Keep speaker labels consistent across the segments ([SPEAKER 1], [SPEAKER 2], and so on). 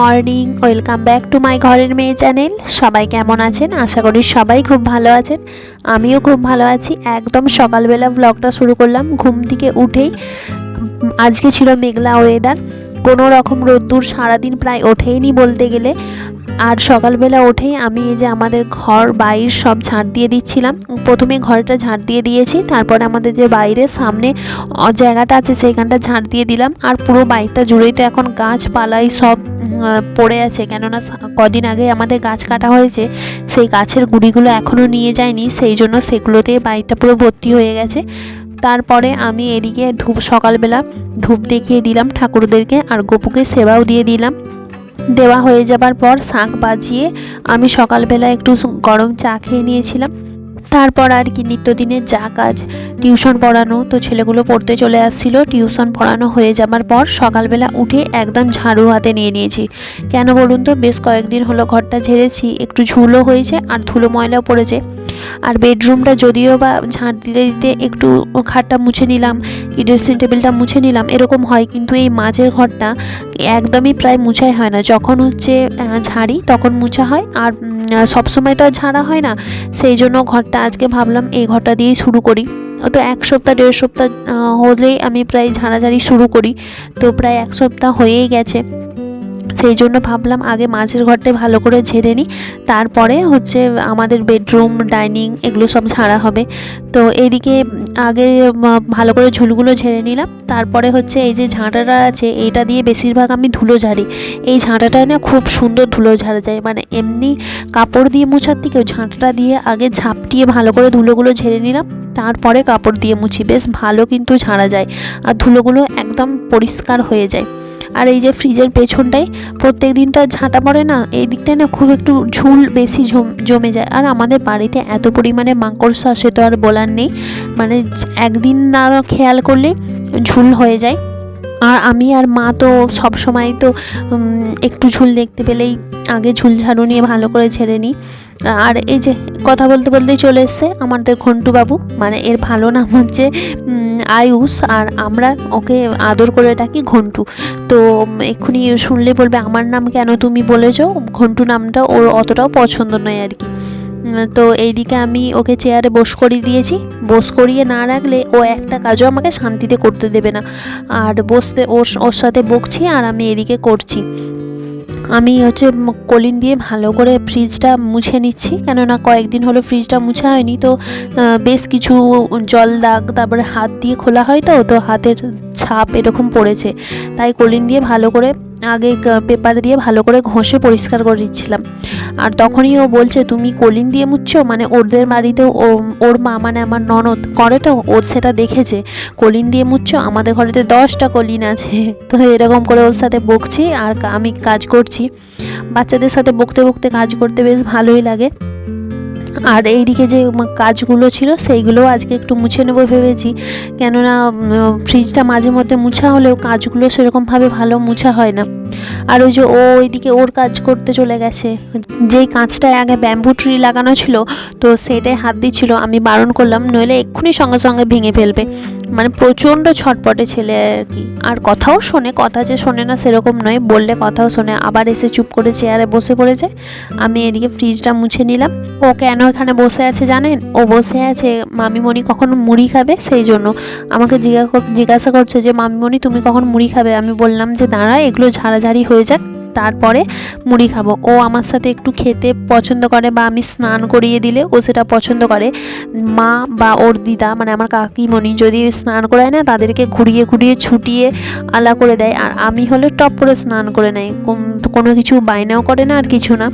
[SPEAKER 1] Morning welcome back to my ঘরের মেয়ে channel সবাই কেমন আছেন? আশা করি সবাই খুব ভালো আছেন। আমিও খুব ভালো আছি। একদম সকালবেলা ব্লগটা শুরু করলাম, ঘুম থেকে উঠেই। আজকে ছিল মেঘলা ওয়েদার কোনো রকম রোদ্দুর সারাদিন প্রায় ওঠেইনি বলতে গেলে। আর সকালবেলা উঠেই আমি এই যে আমাদের ঘর বাইর সব ঝাঁট দিয়ে দিচ্ছিলাম। প্রথমে ঘরটা ঝাঁট দিয়ে দিয়েছি, তারপরে আমাদের যে বাইরে সামনে জায়গাটা আছে সেইখানটা ঝাঁট দিয়ে দিলাম। আর পুরো বাইকটা জুড়েই তো এখন গাছপালাই সব পড়ে আছে। কেননা কদিন আগে আমাদের গাছ কাটা হয়েছে, সেই গাছের গুঁড়িগুলো এখনও নিয়ে যায়নি সেই জন্য সেগুলোতে বাইকটা পুরো ভর্তি হয়ে গেছে। তারপরে আমি এদিকে ধূপ, সকালবেলা ধূপ দেখিয়ে দিলাম ঠাকুরদেরকে, আর গপুকে সেবাও দিয়ে দিলাম। দেওয়া হয়ে যাবার পর শাঁখ বাজিয়ে আমি সকালবেলা একটু গরম চা খেয়ে নিয়েছিলাম। তারপর আর কি নিত্যদিনের যা কাজ, টিউশন পড়ানো, তো ছেলেগুলো পড়তে চলে আসছিল। টিউশন পড়ানো হয়ে যাবার পর সকালবেলা উঠে একদম ঝাড়ু হাতে নিয়ে নিয়েছি। কেন বলুন তো, বেশ কয়েকদিন হলো ঘরটা ঝেড়েছি, একটু ঝুলো হয়েছে আর ধুলো ময়লাও পড়েছে। আর বেডরুমটা যদিও বা ঝাঁট দিতে দিতে একটু খাটটা মুছে নিলাম, কি ড্রেসিং টেবিলটা মুছে নিলাম, এরকম হয়। কিন্তু এই মাঝের ঘরটা একদমই প্রায় মুছাই হয় না। যখন হচ্ছে ঝাড়ি তখন মুছা হয়। আর সবসময় তো আর ঝাড়া হয় না। সেই জন্য ঘরটা আজকে ভাবলাম এই ঘরটা দিয়েই শুরু করি। তো এক সপ্তাহ, দেড় সপ্তাহ হলেই আমি প্রায় ঝাড়াঝাড়ি শুরু করি। তো প্রায় এক সপ্তাহ হয়েই গেছে। সেই জন্য ভাবলাম আগে মাঝের ঘরটাই ভালো করে ঝেড়ে নিই। তারপরে হচ্ছে আমাদের বেডরুম, ডাইনিং এগুলো সব ঝাড়া হবে। তো এইদিকে আগে ভালো করে ঝুলগুলো ঝেড়ে নিলাম। তারপরে হচ্ছে এই যে ঝাঁটাটা আছে, এইটা দিয়ে বেশিরভাগ আমি ধুলো ঝাড়ি। এই ঝাঁটাটায় না খুব সুন্দর ধুলো ঝাড়া যায়। মানে এমনি কাপড় দিয়ে মোছার থেকেও ঝাঁটাটা দিয়ে আগে ঝাপটিয়ে ভালো করে ধুলোগুলো ঝেড়ে নিলাম। তারপরে কাপড় দিয়ে মুছি। বেশ ভালো কিন্তু ঝাড়া যায়। আর ধুলোগুলো একদম পরিষ্কার হয়ে যায়। আর এই যে ফ্রিজের পেছনটায় প্রত্যেক দিন তো আর ঝাঁটা পড়ে না, এই দিকটায় না খুব একটু ঝুল বেশি জম- যায়। আর আমাদের বাড়িতে এত পরিমাণে মাকড়সা, সে তো আর বলার নেই। মানে একদিন না খেয়াল করলে ঝুল হয়ে যায়। আর আমি আর মা তো সব সময় তো একটু ঝুল দেখতে পেলেই আগে ঝুল ঝাড়ু নিয়ে ভালো করে ছেড়ে নিই। আর এই যে কথা বলতে বলতেই চলে এসছে আমাদের ঘন্টু বাবু মানে এর ভালো নাম হচ্ছে আয়ুষ আর আমরা ওকে আদর করে ডাকি ঘন্টু। তো এক্ষুনি শুনলে বলবে, আমার নাম কেন তুমি বলেছ? ঘন্টু নামটা ওর অতটাও পছন্দ নয় আর কি। তো এইদিকে আমি ওকে চেয়ারে বস করিয়ে দিয়েছি। বস করিয়ে না রাখলে ও একটা কাজও আমাকে শান্তিতে করতে দেবে না। আর বসতে, ওর ওর সাথে বকছি আর আমি এদিকে করছি। আমি হচ্ছে কলিন দিয়ে ভালো করে ফ্রিজটা মুছে নিচ্ছি। কেননা কয়েকদিন হলো ফ্রিজটা মুছা হয়নি, তো বেশ কিছু জল দাগ, তারপরে হাত দিয়ে খোলা হয় তো তো হাতের ছাপ এরকম পড়েছে। তাই কলিন দিয়ে ভালো করে আগে পেপার দিয়ে ভালো করে ঘষে পরিষ্কার করে দিচ্ছিলাম আর তখনই ও বলছে, তুমি কলিন দিয়ে মুছছো মানে ওদের বাড়িতেও ওর মা মানে আমার ননদ করে তো, ও সেটা দেখেছে। কলিন দিয়ে মুছছো আমাদের ঘরেতে দশটা কলিন আছে। তো এরকম করে ওর সাথে বকছি, আর আমি কাজ করছি। বাচ্চাদের সাথে বকতে বকতে কাজ করতে বেশ ভালোই লাগে। আর এইদিকে যে কাজগুলো ছিল সেইগুলো আজকে একটু মুছে নেব ভেবেছি। কেননা ফ্রিজটা মাঝে মধ্যে মুছা হলেও কাজগুলো সেরকমভাবে ভালো মুছা হয় না। আর ওই যে ও ওইদিকে ওর কাজ করতে চলে গেছে। যেই কাঁচটায় আগে ব্যাম্বু ট্রি লাগানো ছিল, তো সেটাই হাত দিচ্ছিল, আমি বারণ করলাম, নইলে এক্ষুনি সঙ্গে সঙ্গে ভেঙে ফেলবে। মানে প্রচণ্ড ছটপটে ছেলে আর কি। আর কথাও শোনে, কথা যে শোনে না সেরকম নয়, বললে কথাও শোনে। আবার এসে চুপ করে চেয়ারে বসে পড়েছে। আমি এদিকে ফ্রিজটা মুছে নিলাম। ও কেন এখানে বসে আছে জানেন? ও বসে আছে মামিমণি কখন মুড়ি খাবে? সেই জন্য। আমাকে জিজ্ঞাসা করছে যে, মামিমণি, তুমি কখন মুড়ি খাবে? আমি বললাম যে, দাঁড়া, এগুলো ঝাড়াঝাড়ি হয়ে যাক। তারপরে মুড়ি খাব। ও আমার সাথে একটু খেতে পছন্দ করে বা আমি স্নান করিয়ে দিলে ও সেটা পছন্দ করে। মা বা ওর দিদা মানে আমার কাকিমণি যদি স্নান করায় না, তাদেরকে ঘুরিয়ে ঘুরিয়ে ছুটিয়ে আলা করে দেয়। আর আমি হলে টপ করে স্নান করে নেয় কোনো কিছু বায়নাও করে না আর কিছু না।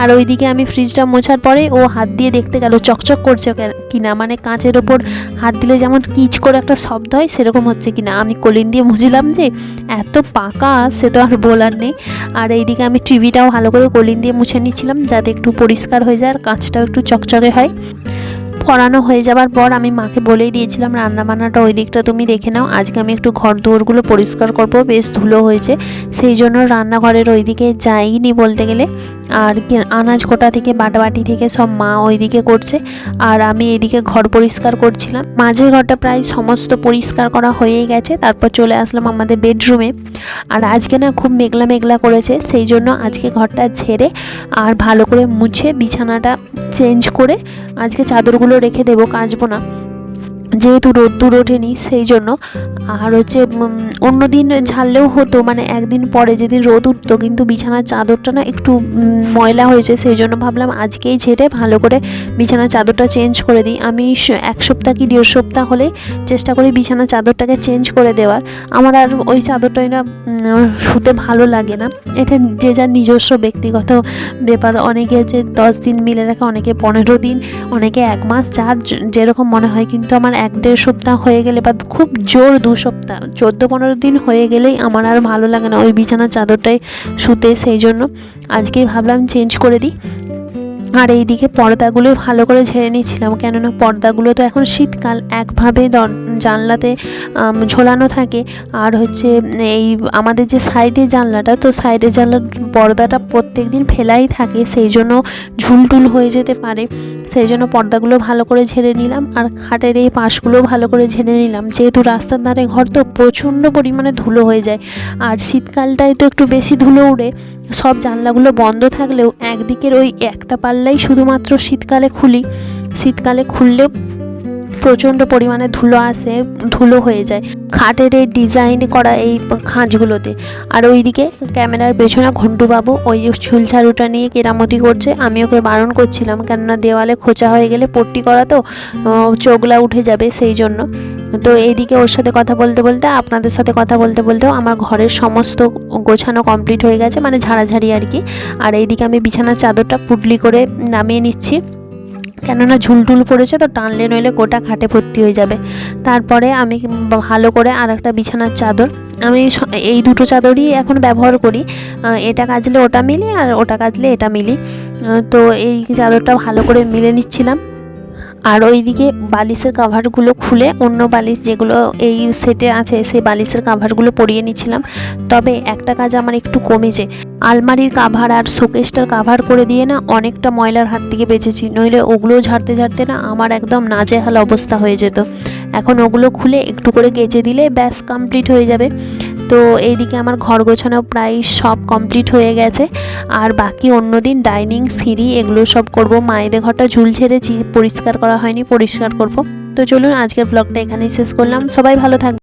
[SPEAKER 1] আর ওইদিকে আমি ফ্রিজটা মোছার পরে ও হাত দিয়ে দেখতে গেল, চকচক করছে কিনা। মানে কাঁচের ওপর হাত দিলে যেমন কিচ করে একটা শব্দ হয়, সেরকম হচ্ছে কিনা। আমি কলিন দিয়ে মুছিলাম যে, এত পাকা, সে তো আর বলার নেই। আর এইদিকে আমি টিভিটাও ভালো করে কলিন দিয়ে মুছে নিচ্ছিলাম, যাতে একটু পরিষ্কার হয়ে যায় আর কাঁচটাও একটু চকচকে হয়। পড়ানো হয়ে যাবার পর আমি মাকে বলেই দিয়েছিলাম রান্না বান্নাটা ওই দিকটা তুমি দেখে নাও। আজকে আমি একটু ঘর দুয়ারগুলো পরিষ্কার করব, বেশ ধুলো হয়েছে। সেই জন্য রান্নাঘরের ওই দিকে যাইনি বলতে গেলে। আর আনাজ কোটা থেকে, বাটাবাটি থেকে সব মা ওইদিকে করছে। আর আমি এদিকে ঘর পরিষ্কার করছিলাম। মাঝের ঘরটা প্রায় সমস্ত পরিষ্কার করা হয়েই গেছে। তারপর চলে আসলাম আমাদের বেডরুমে। আর আজকে না খুব মেঘলা মেঘলা করেছে। সেই জন্য আজকে ঘরটা ঝেড়ে আর ভালো করে মুছে বিছানাটা চেঞ্জ করে আজকে চাদরগুলো রেখে দেবো কাচবো না যেহেতু রোদ্দুর ওঠেনি, সেই জন্য। আর হচ্ছে অন্য দিন ঝাড়লেও হতো মানে একদিন পরে যেদিন রোদ উঠতো, কিন্তু বিছানার চাদরটা না একটু ময়লা হয়েছে, সেই জন্য ভাবলাম আজকেই ঝেড়ে ভালো করে বিছানার চাদরটা চেঞ্জ করে দিই। আমি এক সপ্তাহ কি দেড় সপ্তাহ হলে চেষ্টা করি বিছানার চাদরটাকে চেঞ্জ করে দেওয়ার। আমার আর ওই চাদরটাই না শুতে ভালো লাগে না। এটা যে যার নিজস্ব ব্যক্তিগত ব্যাপার, অনেকে হচ্ছে দশ দিন মিলে রাখে, অনেকে পনেরো দিন, অনেকে এক মাস, যার যেরকম মনে হয়। কিন্তু আমার এক দেড় সপ্তাহ হয়ে গেলে বা খুব জোর দু সপ্তাহ, চোদ্দ পনেরো দিন হয়ে গেলেই আমার আর ভালো লাগে না ওই বিছানার চাদরটাই শুতে, সেই জন্য আজকেই ভাবলাম চেঞ্জ করে দিই। আর এইদিকে পর্দাগুলো ভালো করে ঝেড়ে নিচ্ছিলাম, কেননা পর্দাগুলো তো এখন শীতকাল, একভাবে জানলাতে ঝোলানো থাকে। আর হচ্ছে, এই আমাদের যে সাইডে জানলাটা, তো সাইডের জানলার পর্দাটা প্রত্যেক দিন ফেলাই থাকে, সেই জন্য ঝুলটুল হয়ে যেতে পারে। সেই জন্য পর্দাগুলো ভালো করে ঝেড়ে নিলাম, আর খাটের এই পাশগুলো ভালো করে ঝেড়ে নিলাম। যেহেতু রাস্তার ধারে ঘর, তো প্রচণ্ড পরিমাণে ধুলো হয়ে যায়। আর শীতকালটায় তো একটু বেশি ধুলো উড়ে সব জানলাগুলো বন্ধ থাকলেও একদিকের ওই একটা পাল্লাই শুধুমাত্র শীতকালে খুলি। শীতকালে খুললে প্রচণ্ড পরিমাণে ধুলো আসে, ধুলো হয়ে যায়। খাটের এই ডিজাইন করা এই খাঁজগুলোতে। আর ওইদিকে ক্যামেরার পেছনে ঘন্টুবাবু ওই যে ঝুলঝাড়ুটা নিয়ে কেরামতি করছে, আমি ওকে বারণ করছিলাম, কেননা দেওয়ালে খোঁচা হয়ে গেলে পট্টি করা তো চোগলা উঠে যাবে সেই জন্য। তো এইদিকে ওর সাথে কথা বলতে বলতে, আপনাদের সাথে কথা বলতে বলতেও আমার ঘরের সমস্ত গোছানো কমপ্লিট হয়ে গেছে মানে ঝাড়াঝাড়ি আর কি। আর এইদিকে আমি বিছানার চাদরটা পুটলি করে নামিয়ে নিচ্ছি। কেননা ঝুলটুল পড়েছে, তো টানলে নইলে গোটা খাটে ভর্তি হয়ে যাবে। তারপরে আমি ভালো করে আর একটা বিছানার চাদর, আমি এই দুটো চাদরই এখন ব্যবহার করি। এটা কাচলে ওটা মিলি আর ওটা কাজলে এটা মিলি। তো এই চাদরটা ভালো করে মিলে নিচ্ছিলাম। আর ওইদিকে বালিশের কাভারগুলো খুলে অন্য বালিশ যেগুলো এই সেটে আছে, সেই বালিশের কাভারগুলো পরিয়ে নিচ্ছিলাম। তবে একটা কাজ আমার একটু কমেছে। আলমারির কাভার আর শোকেসটার কাভার করে দিয়ে না অনেকটা ময়লার হাত থেকে বেঁচেছি, নইলে ওগুলো ঝাড়তে ঝাড়তে না আমার একদম নাজেহাল অবস্থা হয়ে যেত। এখন ওগুলো খুলে একটু করে কেচে দিলে ব্যাস কমপ্লিট হয়ে যাবে। তো এইদিকে আমার ঘর গোছানো প্রায় সব কমপ্লিট হয়ে গেছে। আর বাকি অন্য দিন ডাইনিং সিঁড়ি এগুলো সব করব। মায়েদের ঘরটা ঝুল ছেড়েছি পরিষ্কার করা হয়নি, পরিষ্কার করব। তো চলুন আজকের ব্লগটা এখানেই শেষ করলাম। সবাই ভালো থাকবে